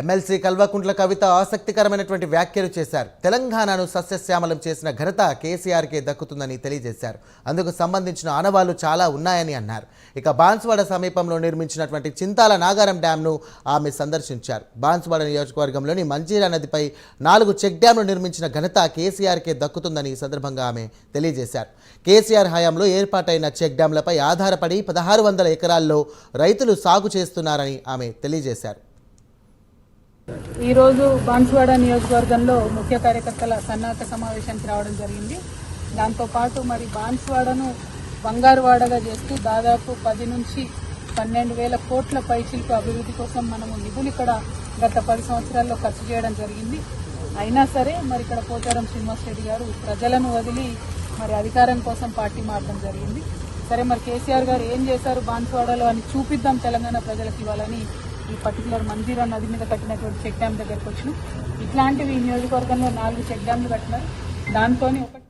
MLC Kalvakuntla Kavitha ఆసక్తికరమైనటువంటి వ్యాఖ్యలు చేశారు. తెలంగాణను సస్యశ్యామలం చేసిన ఘనత కేసీఆర్కే దక్కుతుందని తెలియజేశారు. అందుకు సంబంధించిన ఆనవాళ్ళు చాలా ఉన్నాయని అన్నారు. ఇక బాన్స్వాడ సమీపంలో నిర్మించినటువంటి చింతాల నాగారం డ్యాంను ఆమె సందర్శించారు. బాన్స్వాడ నియోజకవర్గంలోని మంజీరా నదిపై నాలుగు చెక్ డ్యాంలు నిర్మించిన ఘనత కేసీఆర్కే దక్కుతుందని ఈ సందర్భంగా ఆమె తెలియజేశారు. కేసీఆర్ హయాంలో ఏర్పాటైన చెక్ డ్యాంలపై ఆధారపడి పదహారు వందల ఎకరాల్లో రైతులు సాగు చేస్తున్నారని ఆమె తెలియజేశారు. ఈరోజు బాన్సువాడ నియోజకవర్గంలో ముఖ్య కార్యకర్తల సన్నాహక సమావేశానికి రావడం జరిగింది. దాంతోపాటు మరి బాన్సువాడను బంగారువాడగా చేస్తూ దాదాపు పది నుంచి పన్నెండు వేల కోట్ల పైచిలకు అభివృద్ధి కోసం మనము నిధులు ఇక్కడ గత పది సంవత్సరాల్లో ఖర్చు చేయడం జరిగింది. అయినా సరే మరి ఇక్కడ పోచారం శ్రీనివాస్ రెడ్డి గారు ప్రజలను వదిలి మరి అధికారం కోసం పార్టీ మారడం జరిగింది. సరే మరి కేసీఆర్ గారు ఏం చేశారు బాన్సువాడలో అని చూపిద్దాం తెలంగాణ ప్రజలకు ఇవ్వాలని ఈ పర్టికులర్ మందిరా నది మీద కట్టినటువంటి చెక్ డ్యామ్ దగ్గరకు వచ్చినాం. ఇట్లాంటివి ఈ నియోజకవర్గంలో నాలుగు చెక్ డ్యామ్లు కట్టినారు. దాంతోనే ఒకటి